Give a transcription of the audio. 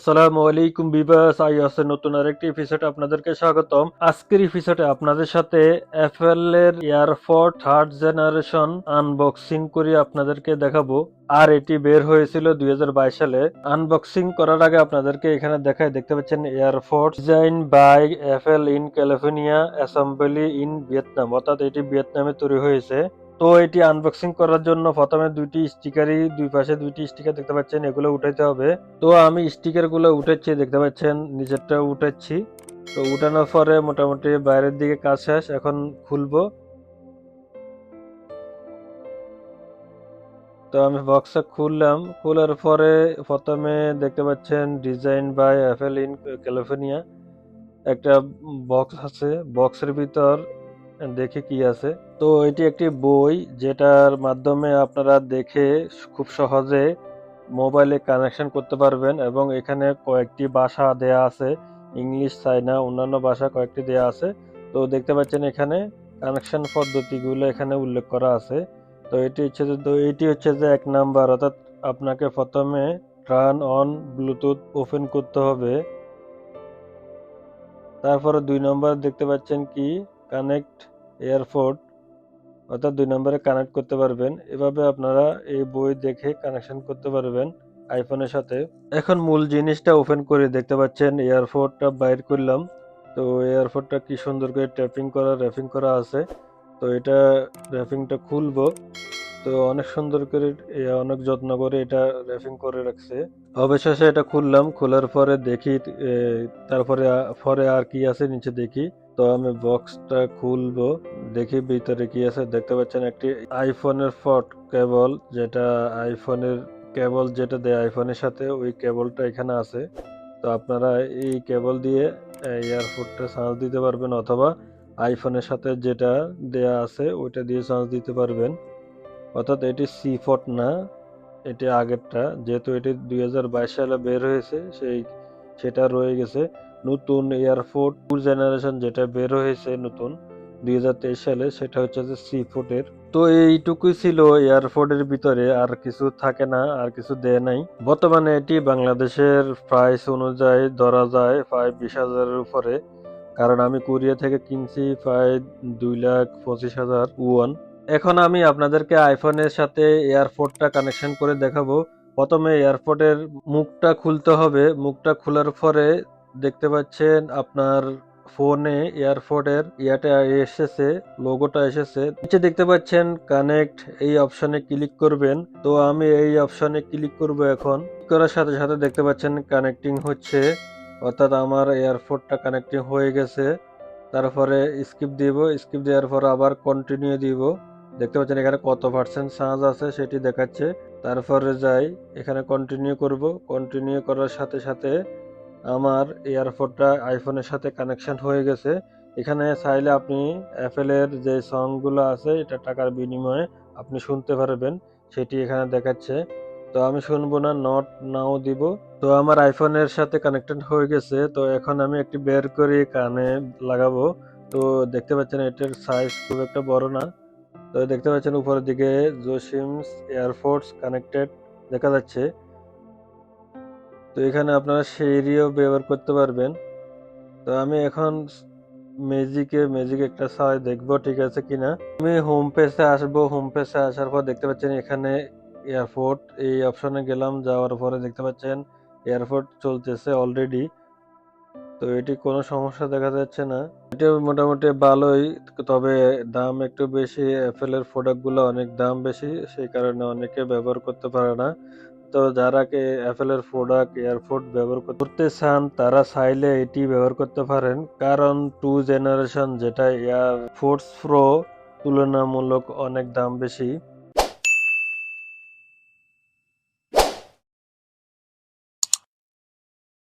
আসসালামু আলাইকুম বিবাস আই আছে নতুন আরেকটি এপিসোডে আপনাদেরকে স্বাগতম। আজকের এপিসোডে আপনাদের সাথে অ্যাপেল এর এয়ারফোর্ট থার্ড জেনারেশন আনবক্সিং করে আপনাদেরকে দেখাবো। আর এটি বের হয়েছিল দুই হাজার বাইশ সালে। আনবক্সিং করার আগে আপনাদেরকে এখানে দেখায়, দেখতে পাচ্ছেন AirPods design by Apple in California assembly in Vietnam অর্থাৎ এটি ভিয়েতনামে তৈরি হয়েছে। তো এটি আনবক্সিং করার জন্য প্রথমে দুইটি স্টিকারই, দুই পাশে দুইটি স্টিকার দেখতে পাচ্ছেন, এগুলো উঠাইতে হবে। তো আমি স্টিকারগুলো উঠেছি দেখতে পাচ্ছেন নিচেরটা উঠাচ্ছি। তো উঠানোর পরে মোটামুটি বাইরের দিকে কাজ শেষ, এখন খুলবো। তো আমি বক্সটা খুললাম, খোলার পরে প্রথমে দেখতে পাচ্ছেন design by Apple in California. একটা বক্স আছে বক্সের ভিতর দেখে কি আছে? তো এটি একটি বই যেটার মাধ্যমে আপনারা দেখে খুব সহজে মোবাইলে কানেকশন করতে পারবেন এবং এখানে কয়েকটি ভাষা দেয়া আছে। ইংলিশ চাইনা অন্যান্য ভাষা কয়েকটি দেয়া আছে। তো দেখতে পাচ্ছেন এখানে কানেকশন পদ্ধতিগুলো এখানে উল্লেখ করা আছে। তো এটি হচ্ছে যে, তো এটি হচ্ছে যে এক নাম্বার, অর্থাৎ আপনাকে প্রথমে টার্ন অন ব্লুটুথ ওপেন করতে হবে। তারপরে দুই নম্বর দেখতে পাচ্ছেন কি? কানেক্ট এয়ারপোর্ট অর্থাৎ দুই নম্বরে কানেক্ট করতে পারবেন। এভাবে আপনারা এই বই দেখে কানেকশন করতে পারবেন আইফোনের সাথে। এখন মূল জিনিসটা ওপেন করে দেখতে পাচ্ছেন এয়ারপোর্টটা বাইর করলাম। তো এয়ারপোর্টটা কি সুন্দর করে ট্যাপিং করা র্যাপিং করা আছে। তো এটা র্যাপিংটা খুলবো। তো অনেক সুন্দর করে অনেক যত্ন করে এটা র্যাপিং করে রাখছে। অবশেষে এটা খুললাম, খোলার পরে দেখি তারপরে, পরে আর কি আছে নিচে দেখি। তো আমি বক্সটা খুলবো। দেখি ভিতরে কি আছে। দেখতে পাচ্ছেন একটি আইফোনের ফট কেবল যেটা আইফোনের কেবল যেটা দেয় আইফোনের সাথে, ওই কেবলটা এখানে আছে। তো আপনারা এই কেবল দিয়ে এয়ারফোনটা চার্জ দিতে পারবেন, অথবা আইফোনের সাথে যেটা দেয়া আছে, ওইটা দিয়ে চার্জ দিতে পারবেন। অর্থাৎ এটি সি ফট না, এটি আগেরটা। যেহেতু এটি দুই হাজার বাইশ সালে বের হয়েছে, সেই, সেটা রয়ে গেছে। নতুন এয়ারফোর্ট টু জেনারেশন যেটা বের হয়েছে নতুন দুই হাজার তেইশ সালে, সেটা হচ্ছে যে সি ফুটের তো এইটুকুই ছিল এয়ারফোর্টের ভিতরে, আর কিছু থাকে না, আর কিছু দেয় নাই। বর্তমানে এটি বাংলাদেশের প্রাইস অনুযায়ী ধরা যায় প্রায় বিশ হাজারের উপরে। কারণ আমি কোরিয়া থেকে কিনছি প্রায় দুই লাখ পঁচিশ হাজার ওয়ান। এখন আমি আপনাদেরকে আইফোনের সাথে এয়ারপোর্টটা কানেকশন করে দেখাবো। প্রথমে এয়ারপোর্টের মুখটা খুলতে হবে। মুখটা খোলার পরে দেখতে পাচ্ছেন আপনার ফোনে এয়ারপোর্টের ইয়াটা এসেছে, লোগোটা এসেছে। নিচে দেখতে পাচ্ছেন কানেক্ট, এই অপশনে ক্লিক করবেন। তো আমি এই অপশনে ক্লিক করব এখন। করার সাথে সাথে দেখতে পাচ্ছেন কানেক্টিং হচ্ছে, অর্থাৎ আমার এয়ারপোর্টটা কানেক্টিং হয়ে গেছে। তারপরে স্কিপ দিব, স্কিপ দেওয়ার পর আবার কন্টিনিউ দিব। দেখতে পাচ্ছেন এখানে কত পার্সেন্ট চার্জ আছে সেটি দেখাচ্ছে। তারপরে যাই, এখানে কন্টিনিউ করব। কন্টিনিউ করার সাথে সাথে আমার এয়ারপোর্টটা আইফোনের সাথে কানেকশন হয়ে গেছে। এখানে চাইলে আপনি অ্যাপেলের যে সংগুলো আছে, এটা টাকার বিনিময়ে আপনি শুনতে পারবেন। সেটি এখানে দেখাচ্ছে। তো আমি শুনব না নট নাও দিব। তো আমার আইফোনের সাথে কানেক্টেড হয়ে গেছে। তো এখন আমি একটি বের করে কানে লাগাবো। তো দেখতে পাচ্ছেন, এটার সাইজ খুব একটা বড় না। তো দেখতে পাচ্ছেন, উপরের দিকে জোসিমস এয়ারফোর্স কানেক্টেড দেখা যাচ্ছে। তো এখানে আপনারা সেরিও ব্যবহার করতে পারবেন। তো আমি এখন ম্যাজিকে ম্যাজিক একটা সাই দেখব, ঠিক আছে কিনা? আমি হোম পেজে আসব হোম পেজে আসার পর দেখতে পাচ্ছেন এখানে এয়ারপোর্ট এই অপশনে গেলাম, যাওয়ার পরে দেখতে পাচ্ছেন এয়ারপোর্ট চলতেছে অলরেডি তো এটি কোনো সমস্যা দেখা যাচ্ছে না। এটা মোটামুটি ভালোই, তবে দাম একটু বেশি অ্যাপেলের প্রোডাক্টগুলো অনেক দাম বেশি, সেই কারণে অনেকে ব্যবহার করতে পারে না। তো যারা কে অ্যাপেলের প্রোডাক্ট এয়ারপোর্ট ব্যবহার করতে চান, তারা চাইলে এটি ব্যবহার করতে পারেন। কারণ টু জেনারেশন যেটা এয়ারফোর্স প্রো তুলনামূলক অনেক দাম বেশি।